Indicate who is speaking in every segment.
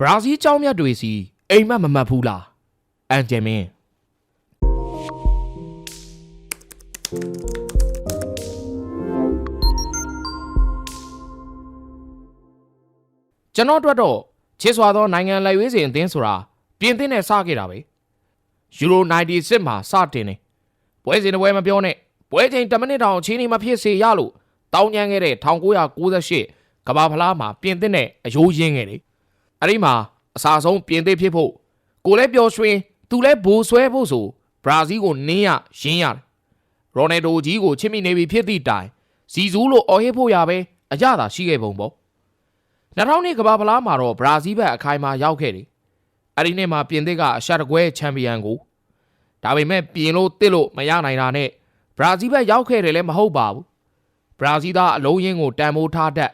Speaker 1: ဘရာဇီးเจ้าမြတ်တွေစီအိမ်မက်မမတ်ဘူးလားအန်ဂျယ်မင်းကျွန်တော်အတွက်တော့ချစ်စွာသောနိုင်ငံလိုက်ဝေးစဉ်အသင်းဆိုတာပြင်သစ်နဲ့စခဲ့တာပဲယူရို96မှာစတင်နေပွဲစဉ်တစ်ပွဲမပြောနဲ့ပွဲချိန်10မိနစ်တောင်အချိန်ကြီးမဖြစ်စေရလို့တောင်းကျမ်းခဲ့တဲ့1998ကမ္ဘာဖလားမှာပြင်သစ်နဲ့အယိုးရင်းခဲ့တယ် အဲ့ဒီမှာအစာဆုံးပြင်သစ်ဖြစ်ဖို့ကိုလည်းပျော်ရွှင်သူလည်းဘိုးဆွဲဖို့ဆိုဘရာဇီးကိုနင်းရရင်းရတယ်ရိုနယ်ဒိုကြီးကိုချစ်မိနေပြီဖြစ်သည့်တိုင်ဇီဇူးလိုအော်ဟစ်ဖို့ရပဲအကြသာရှိခဲ့ပုံပေါ့2000နှစ်ကမ္ဘာဖလားမှာတော့ဘရာဇီးဘက်အခိုင်အမာရောက်ခဲ့တယ်။အဲဒီနှစ်မှာပြင်သစ်ကအရှာတကွဲချန်ပီယံကိုဒါပေမဲ့ပြင်လို့တစ်လို့မရနိုင်တာနဲ့ဘရာဇီးဘက်ရောက်ခဲ့တယ်လည်းမဟုတ်ပါဘူး။ဘရာဇီးသားအလုံးရင်းကိုတန်ဖိုးထားတတ်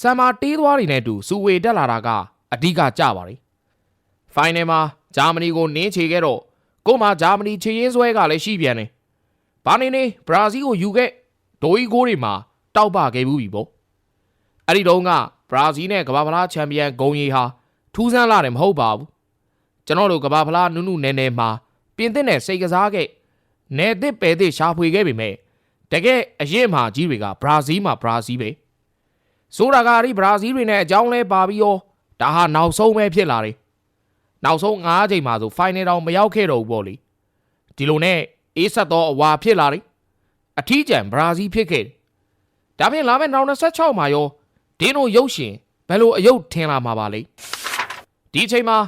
Speaker 1: ဆမ်မာတေးသွားတွေနဲ့အတူစူဝေတက်လာတာက အဓိကကြပါလေ။ဖိုင်နယ်မှာဂျာမနီကိုနင်းချေခဲ့တော့ကို့မှာဂျာမနီခြေရင်းဆွဲကလည်းရှိပြန်တယ်။ဘာနေနေဘရာဇီးကိုယူခဲ့ဒိုအီကိုတွေမှာတောက်ပခဲ့ဘူးပြီပေါ့။အဲ့ဒီတုန်းကဘရာဇီးနဲ့ကမ္ဘာဖလားချန်ပီယံဂုံရီဟာထူးဆန်းလာတယ်မဟုတ်ပါဘူးကျွန်တော်တို့ကမ္ဘာဖလားနုနုနယ်နယ်မှာပြင်သစ်နဲ့စိတ်ကစားခဲ့နယ်သစ်ပယ်သစ်ရှာဖွေခဲ့ပေမဲ့တကယ်အရင်မှာကြီးတွေကဘရာဇီးမှာဘရာဇီးပဲဆိုတာကအဲ့ဒီဘရာဇီးတွေနဲ့အကြောင်းလဲပါပြီးရော ဒါဟာနောက်ဆုံးပဲဖြစ်လာတယ်နောက်ဆုံး9ချိန်မှာဆိုဖိုင်နယ်တောင်မရောက်ခဲ့တော့ဘူးပေါ့လေဒီလိုနဲ့အေးဆက်သောအဝါဖြစ်လာတယ်အထီးကျန်ဘရာဇီးဖြစ်ခဲ့တယ်ဒါဖြင့်လာမယ့်2026မှာရောဒင်းတို့ရုပ်ရှင်ဘယ်လိုအယုတ်ထင်လာမှာပါလဲဒီအချိန်မှာ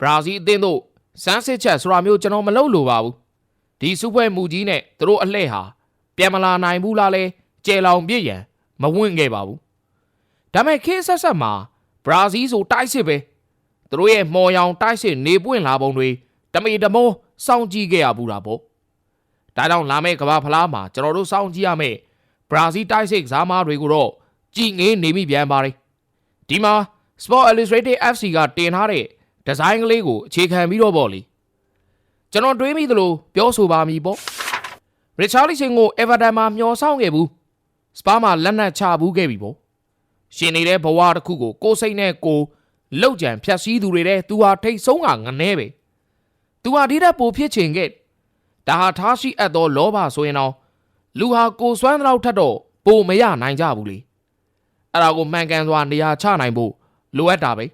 Speaker 1: ဘရာဇီးအသင်းတို့စမ်းစစ်ချက်ဆိုတာမျိုးကျွန်တော်မလုပ်လို့ပါဘူးဒီစုဖွဲ့မှုကြီးနဲ့သူတို့အလှဲ့ဟာပြန်မလာနိုင်ဘူးလားလဲကြဲလောင်ပြည့်ရန်မဝင့်ခဲ့ပါဘူးဒါပေမဲ့ခေတ်ဆက်ဆက်မှာ ဘရာဇီးဆိုတိုက်စစ်ပဲသူတို့ရဲ့မော်ရောင်တိုက်စစ်နေပွင့်လာပုံတွေတမေတမောစောင့်ကြည့်ခဲ့ရဘူးလားပေါ့ဒါကြောင့်လာမယ့်ကမ္ဘာဖလားမှာကျွန်တော်တို့စောင့်ကြည့်ရမယ့်ဘရာဇီးတိုက်စစ်ကစားမားတွေကိုတော့ကြည်ငေးနေမိပြန်ပါတယ်ဒီမှာ Sport Illustrated FC ကတင်ထားတဲ့ဒီဇိုင်းကလေးကိုအခြေခံပြီးတော့ပေါ့လေကျွန်တော်တွေးမိသလိုပြောဆိုပါမည်ပေါ့ရစ်ချာလီဆင်ကို Everton မှာမျှော်ဆောင်ခဲ့ဘူးစပါမှာလက်နက်ချဘူးခဲ့ပြီပေါ့ ရှင်နေတဲ့ဘဝတစ်ခုကိုကိုယ်စိတ်နဲ့ကိုယ်လောက်ကြံဖြတ်စည်းသူတွေတဲ့သူဟာထိတ်ဆုံးကငနဲပဲသူဟာဒီတက်ပိုဖြစ်ချင်ခဲ့ဒါဟာထားရှိအပ်သောလောဘဆိုရင်တော့လူဟာကိုယ်စွမ်းတဲ့လောက်ထက်တော့ပိုမရနိုင်ကြဘူးလေအဲ့ဒါကိုမှန်ကန်စွာနေရာချနိုင်ဖို့လိုအပ်တာပဲ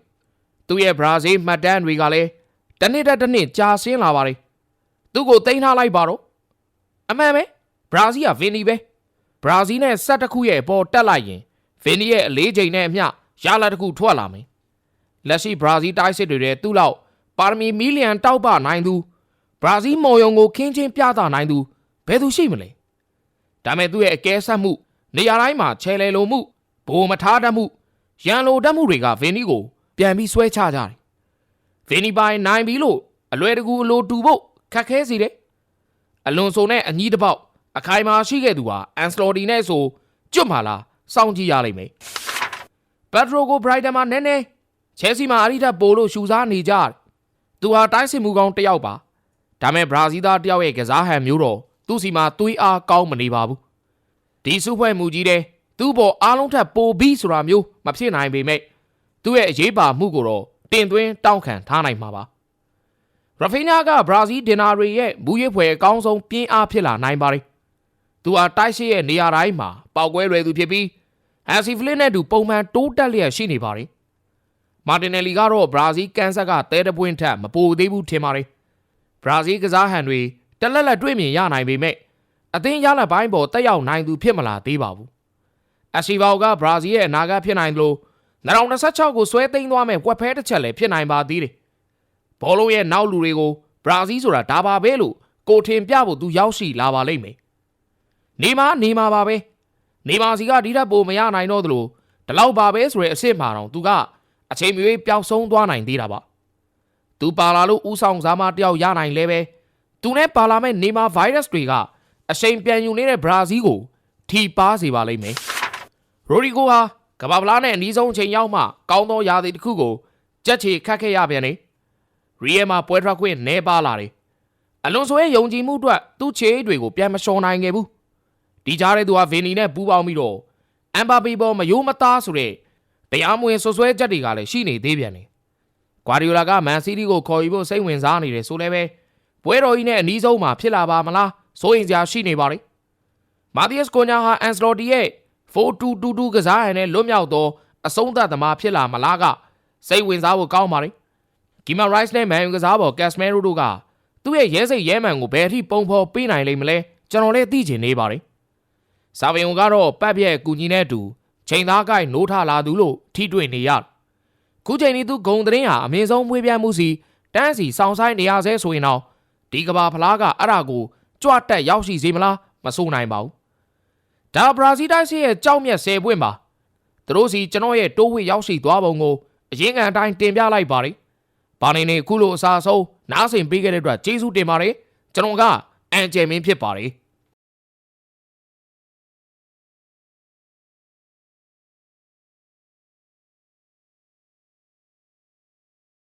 Speaker 1: သူ့ရဲ့ဘရာဇီးမှတ်တမ်းတွေကလည်းတစ်နှစ်တက်တစ်နှစ်ကြာဆင်းလာပါတယ်သူ့ကိုတင်ထားလိုက်ပါတော့အမှန်ပဲဘရာဇီးကဗင်နီပဲဘရာဇီးနဲ့ဆက်တစ်ခုရဲ့အပေါ်တက်လိုက်ရင် ဗင်နီရဲ့အလေးချိန်နဲ့အမျှရလာတစ်ခုထွက်လာမယ်လက်ရှိဘရာဇီးတိုက်စစ်တွေတဲ့သူ့လောက်ပါရမီမီလီယံတောက်ပနိုင်သူဘရာဇီးမော်ယုံကိုခင်းချင်းပြသနိုင်သူဘယ်သူရှိမလဲဒါမဲ့သူ့ရဲ့အကဲဆက်မှုနေရာတိုင်းမှာချဲလဲလိုမှုဘိုမထားတတ်မှုရန်လိုတတ်မှုတွေကဗင်နီကိုပြန်ပြီးဆွဲချကြတယ်။ဗင်နီပိုင်နိုင်ပြီလို့အလွယ်တကူအလိုတူဖို့ခက်ခဲစီတယ်။အလွန်ဆိုနဲ့အညီးတစ်ပေါက်အခိုင်မာရှိခဲ့သူဟာအန်စလော်ဒီနဲ့ဆိုကျွတ်မှလာ စောင့်ကြည့်ရလိမ့်မယ်။ပက်ဒရိုကိုဘရိုက်တန်မှာနည်းနည်းချဲစီမှာအရိထပ်ပိုလို့ရှူစားနေကြတယ်။သူဟာတိုင်းစစ်မှုကောင်းတစ်ယောက်ပါ။ဒါမဲ့ဘရာဇီးသားတစ်ယောက်ရဲ့ကစားဟန်မျိုးတော့သူ့စီမှာသွေးအားကောင်းမနေပါဘူး။ဒီစုဖွဲ့မှုကြီးတဲ့သူ့ဘောအားလုံးထက်ပိုပြီးဆိုတာမျိုးမဖြစ်နိုင်ပေမဲ့သူ့ရဲ့အရေးပါမှုကိုတော့တင်သွင်းတောင်းခံထားနိုင်မှာပါရဖီနာကဘရာဇီးဒင်နာရီရဲ့မူရဖွယ်အကောင်းဆုံးပြင်းအားဖြစ်လာနိုင်ပါတယ်သူဟာတိုက်ရှိရဲ့နေရာတိုင်းမှာပောက်ကွဲလွယ်သူဖြစ်ပြီး ဟန်စီဖလစ်နဲ့တူပုံမှန်တိုးတက်လျက်ရှိနေပါတယ်မာတင်နယ်လီကတော့ဘရာဇီးကန်ဆက်ကတဲတပွင့်ထက်မပိုသေးဘူးထင်ပါတယ်ဘရာဇီးကစားဟန်တွေတလက်လက်တွေ့မြင်ရနိုင်ပေမဲ့အသင်းရလက်ပိုင်းပေါ်တက်ရောက်နိုင်သူဖြစ်မလာသေးပါဘူးအစီဗောကဘရာဇီးရဲ့အနာဂတ်ဖြစ်နိုင်သလို2026ကိုဆွဲသိမ်းသွားမဲ့ဝက်ဖဲတစ်ချက်လည်းဖြစ်နိုင်ပါသေးတယ်။ဘောလုံးရဲ့နောက်လူတွေကိုဘရာဇီးဆိုတာဒါပါပဲလို့ကိုထင်ပြဖို့သူရောက်ရှိလာပါလိမ့်မယ်။နေမာနေမာပါပဲ။ နေမာစီကဒီထက်ပိုမရနိုင်တော့သလိုဒီလောက်ပါပဲဆိုတဲ့အစ်စ်မှာတော့သူကအချိန်မရွေးပျောက်ဆုံးသွားနိုင်သေးတာပါ။သူပါလာလို့ဥဆောင်စားမတယောက်ရနိုင်လဲပဲ။သူနဲ့ပါလာမဲ့နေမာဗိုင်းရပ်စ်တွေကအချိန်ပြန်ယူနေတဲ့ဘရာဇီးကိုထိပါစေပါလိမ့်မယ်။ရိုဒီဂိုဟာကမ္ဘာဗလားနဲ့အနီးဆုံးအချိန်ရောက်မှကောင်းသောရာသီတစ်ခုကိုကြက်ချေခတ်ခဲ့ရပြန်တယ်။ရီယဲမှာပွဲထွက်ခွင့်နဲပါလာတယ်။အလွန်ဆိုရဲ့ယုံကြည်မှုအတွက်သူ့ခြေတွေကိုပြန်မလျှော်နိုင်ခဲ့ဘူး။ ဒီကြားထဲသူဟာဗင်နီနဲ့ပူးပေါင်းပြီးတော့အမ်ဘာပီပေါ်မယိုးမသားဆိုတဲ့တရားမဝင်ဆွဆွဲချက်တွေကလည်းရှိနေသေးပြန်တယ်။ဂွာဒီယိုလာကမန်စီးတီးကိုခေါ်ယူဖို့စိတ်ဝင်စားနေတယ်ဆိုလည်းပဲပွဲတော်ကြီးနဲ့အနီးဆုံးမှာဖြစ်လာပါမလားစိုးရင်စရာရှိနေပါလေမာသီယက်စ်ကိုညာဟာအန်စလော်တီရဲ့4-2-2-2ကစားရန်နဲ့လွတ်မြောက်သောအဆုံးသတ်သမားဖြစ်လာမလားကစိတ်ဝင်စားဖို့ကောင်းပါလေဂီမာရိုက်စ်နဲ့မန်ယူကစားပေါ်ကက်စမဲရိုတို့ကသူ့ရဲ့ရဲစိတ်ရဲမှန်ကိုဘယ်အထိပုံဖော်ပေးနိုင်လိမ့်မလဲကျွန်တော်လည်းသိချင်နေပါလေ ဆာဗီယုံကတော့ပတ်ပြက်ကူညီနဲ့အတူချိန်သားကိုက်နိုးထလာသူလို့ထိတွေ့နေရတယ်ခုချိန်นี้သူဂုံသတင်းဟာအမြင့်ဆုံးမွေးပြန်းမှုစီတန်းစီစောင်းဆိုင်နေရဆဲဆိုရင်တော့ဒီကဘာဖလားကအဲ့ဒါကိုကြွတက်ရောက်ရှိစေမလားမဆိုနိုင်ပါဘူးဒါဘရာဇီးတိုင်းစီရဲ့ကြောက်မြတ်ဆယ်ပွင့်ပါသူတို့စီကျွန်တော်ရဲ့တိုးဝှေ့ရောက်ရှိသွားပုံကိုအရင်ကအတိုင်းတင်ပြလိုက်ပါရယ်ဘာနေနေအခုလိုအစားဆုံးနားဆင်ပေးခဲ့တဲ့အတွက်ကျေးဇူးတင်ပါတယ်ကျွန်တော်ကအန်ဂျယ်မင်းဖြစ်ပါတယ်